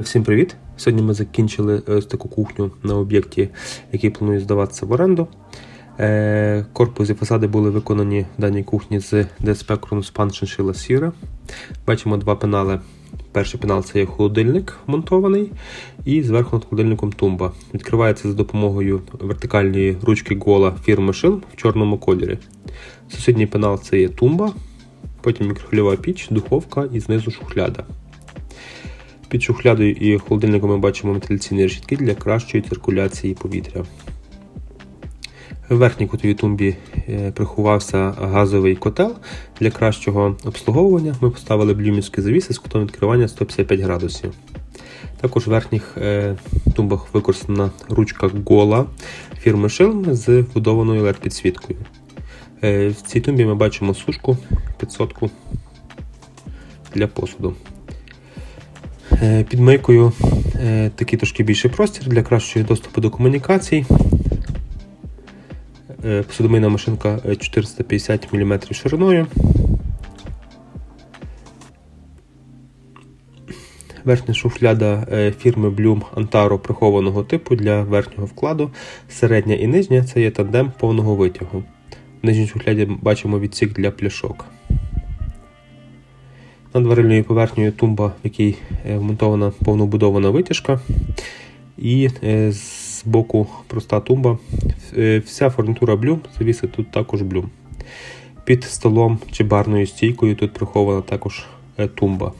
Всім привіт! Сьогодні ми закінчили ось таку кухню на об'єкті, який планує здаватися в оренду. Е, Корпус і фасади були виконані в даній кухні з ДСП Кроноспан Шиншила Сіра. Бачимо два пенали. Перший пенал це є холодильник монтований, і зверху над холодильником тумба. Відкривається за допомогою вертикальної ручки гола фірми Шилм в чорному кольорі. Сусідній пенал це є тумба, потім мікрохвильова піч, духовка і знизу шухляда. Під шухлядою і холодильником ми бачимо вентиляційні решітки для кращої циркуляції повітря. В верхній кутовій тумбі е, приховався газовий котел. Для кращого обслуговування ми поставили блюмівські завіси з кутом відкривання 155 градусів. Також в верхніх е, тумбах використана ручка гола фірми Шилм з вбудованою LED-підсвіткою. Е, в цій тумбі ми бачимо сушку 500 для посуду. Е, Під мийкою е, такий трошки більший простір для кращого доступу до комунікацій. Е, Посудомийна машинка е, 450 мм шириною. Верхня шуфляда фірми Bloom Antaro прихованого типу для верхнього вкладу. Середня і нижня це є тандем повного витягу. В нижній шухляді бачимо відсік для пляшок. Над варильною поверхнею тумба, в якій е, вмонтована повнобудована витяжка. І е, з боку проста тумба. Е, Вся фурнітура блюм, завіси тут також блюм. Під столом чи барною стійкою тут прихована також тумба.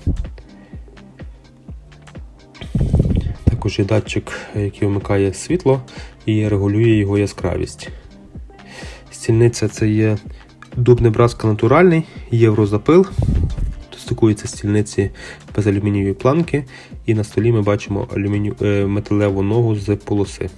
Також є датчик, який вмикає світло і регулює його яскравість. Стільниця це є дуб Небраска натуральний, єврозапил стикуються стільниці без алюмінієвої планки, і на столі ми бачимо алюмінію, е, металеву ногу з полоси.